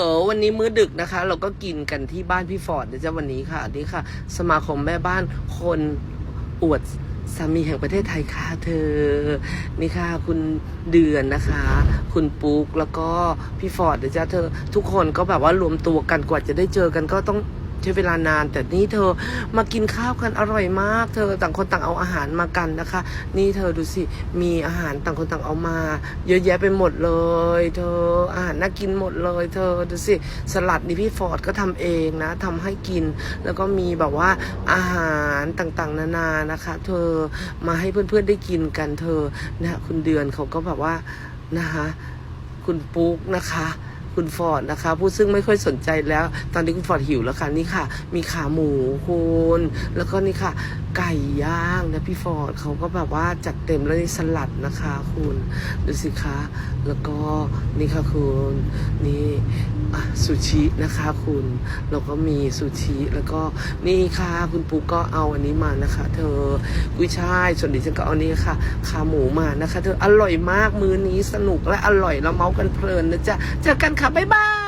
เออวันนี้มื้อดึกนะคะ เราก็กินกันที่บ้านพี่ฟอร์ดนะจ๊ะวันนี้ค่ะนี่ค่ะ สมาคมแม่บ้านคนอวดสามีแห่งประเทศไทยค่ะเธอ นี่ค่ะ คุณเดือนนะคะ คุณปุ๊กแล้วก็พี่ฟอร์ดนะจ๊ะเธอ ทุกคนก็แบบว่ารวมตัวกันกว่าจะได้เจอกันก็ต้อง ใช้เวลานาน แต่นี่เธอมากินข้าวกันอร่อยมาก เธอต่างคนต่างเอาอาหารมากันนะคะ นี่เธอดูสิมีอาหารต่างคนต่างเอามา เยอะแยะไปหมดเลย เธออาหารน่ากินหมดเลย เธอดูสิสลัดนี่พี่ฟอร์ดก็ทำเองนะทำให้กิน แล้วก็มีแบบว่าอาหารต่างๆ นานานะคะ เธอมาให้เพื่อนๆได้กินกันเธอนะคุณเดือนเขาก็แบบว่านะคะ คุณปุ๊กนะคะ คุณฟอร์ดนะคะ ผู้ซึ่งไม่ค่อยสนใจแล้ว ตอนนี้คุณฟอร์ดหิวแล้วค่ะนี่ค่ะ มีขาหมูคุณ แล้วก็นี่ค่ะ ไก่ย่างนะพี่ฟอร์ดเขาก็แบบว่าจัดเต็มแล้วนี่สลัดนะคะคุณดูสิคะแล้วก็นี่ค่ะคุณนี่ซูชินะคะคุณแล้วก็มีซูชิแล้วก็นี่ค่ะ คุณปุ๊กก็เอาอันนี้มานะคะ เธอกุ้ยช่ายส่วนดิฉันก็เอานี่ค่ะขาหมูมานะคะ เธออร่อยมากมื้อนี้สนุกและอร่อยแล้วเมาส์กันเพลินนะจ๊ะเจอกันค่ะบ๊ายบาย